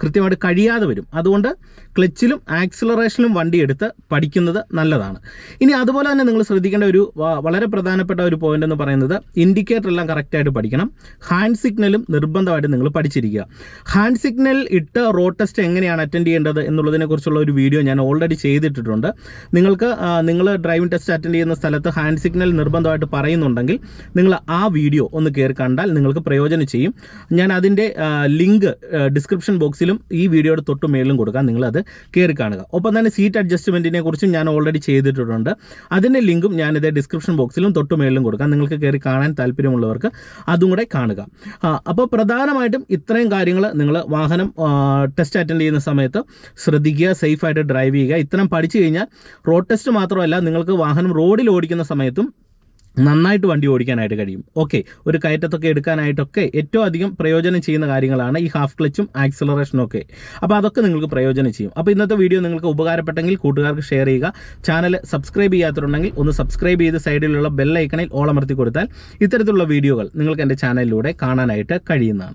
കൃത്യമായിട്ട് കഴിയാതെ വരും. അതുകൊണ്ട് ക്ലച്ചിലും ആക്സിലറേഷനിലും വണ്ടി എടുത്ത് പഠിക്കുന്നത് നല്ലതാണ്. ഇനി അതുപോലെ തന്നെ നിങ്ങൾ ശ്രദ്ധിക്കേണ്ട ഒരു വളരെ പ്രധാനപ്പെട്ട ഒരു പോയിന്റ് എന്ന് പറയുന്നത് ഇൻഡിക്കേറ്റർ എല്ലാം കറക്റ്റായിട്ട് പഠിക്കണം. ഹാൻഡ് സിഗ്നലും നിർബന്ധമായിട്ട് നിങ്ങൾ പഠിച്ചിരിക്കുക. ഹാൻഡ് സിഗ്നൽ ഇട്ട് റോഡ് ടെസ്റ്റ് എങ്ങനെയാണ് അറ്റൻഡ് ചെയ്യേണ്ടത് എന്നുള്ളതിനെ കുറിച്ചുള്ള ഒരു വീഡിയോ ഞാൻ ഓൾറെഡി ചെയ്തിട്ടിട്ടുണ്ട്. നിങ്ങൾക്ക് നിങ്ങൾ ഡ്രൈവിംഗ് ടെസ്റ്റ് അറ്റൻഡ് ചെയ്യുന്ന സ്ഥലത്ത് ഹാൻഡ് സിഗ്നൽ നിർബന്ധമായിട്ട് പറയുന്നുണ്ടെങ്കിൽ നിങ്ങൾ ആ വീഡിയോ ഒന്ന് കയറി കണ്ടാൽ നിങ്ങൾക്ക് പ്രയോജനം ചെയ്യും. ഞാൻ അതിന്റെ ലിങ്ക് ഡിസ്ക്രിപ്ഷൻ ബോക്സിലും ഈ വീഡിയോയുടെ തൊട്ട് മേളിലും കൊടുക്കാം. നിങ്ങളത് കയറി കാണുക. ഒപ്പം തന്നെ സീറ്റ് അഡ്ജസ്റ്റ്മെന്റിനെ കുറിച്ചും ഞാൻ ഓൾറെഡി ചെയ്തിട്ടുണ്ട്. അതിന്റെ ലിങ്കും ഞാനിത് ഡിസ്ക്രിപ്ഷൻ ബോക്സിലും തൊട്ട് മേളിലും കൊടുക്കാം. നിങ്ങൾക്ക് കയറി കാണാൻ താല്പര്യമുള്ളവർക്ക് അതും കൂടെ കാണുക. അപ്പോൾ പ്രധാനമായിട്ടും ഇത്രയും കാര്യങ്ങൾ നിങ്ങൾ വാഹനം ടെസ്റ്റ് അറ്റൻഡ് ചെയ്യുന്ന സമയത്ത് ശ്രദ്ധിക്കുക സേഫായിട്ട് ഡ്രൈവ് ചെയ്യുക. ഇത്തരം പഠിച്ചു കഴിഞ്ഞാൽ റോഡ് ടെസ്റ്റ് മാത്രമല്ല നിങ്ങൾക്ക് വാഹനം റോഡിൽ ഓടിക്കുന്ന സമയത്തും നന്നായിട്ട് വണ്ടി ഓടിക്കാനായിട്ട് കഴിയും. ഓക്കെ ഒരു കയറ്റത്തൊക്കെ എടുക്കാനായിട്ടൊക്കെ ഏറ്റവും അധികം പ്രയോജനം ചെയ്യുന്ന കാര്യങ്ങളാണ് ഈ ഹാഫ് ക്ലച്ചും ആക്സിലറേഷനും ഒക്കെ. അപ്പോൾ അതൊക്കെ നിങ്ങൾക്ക് പ്രയോജനം ചെയ്യും. അപ്പോൾ ഇന്നത്തെ വീഡിയോ നിങ്ങൾക്ക് ഉപകാരപ്പെട്ടെങ്കിൽ കൂട്ടുകാർക്ക് ഷെയർ ചെയ്യുക. ചാനൽ സബ്സ്ക്രൈബ് ചെയ്യാത്തിട്ടുണ്ടെങ്കിൽ ഒന്ന് സബ്സ്ക്രൈബ് ചെയ്ത് സൈഡിലുള്ള ബെല്ലൈക്കണിൽ ഓളമർത്തി കൊടുത്താൽ ഇത്തരത്തിലുള്ള വീഡിയോകൾ നിങ്ങൾക്ക് എന്റെ ചാനലിലൂടെ കാണാനായിട്ട് കഴിയുന്നതാണ്.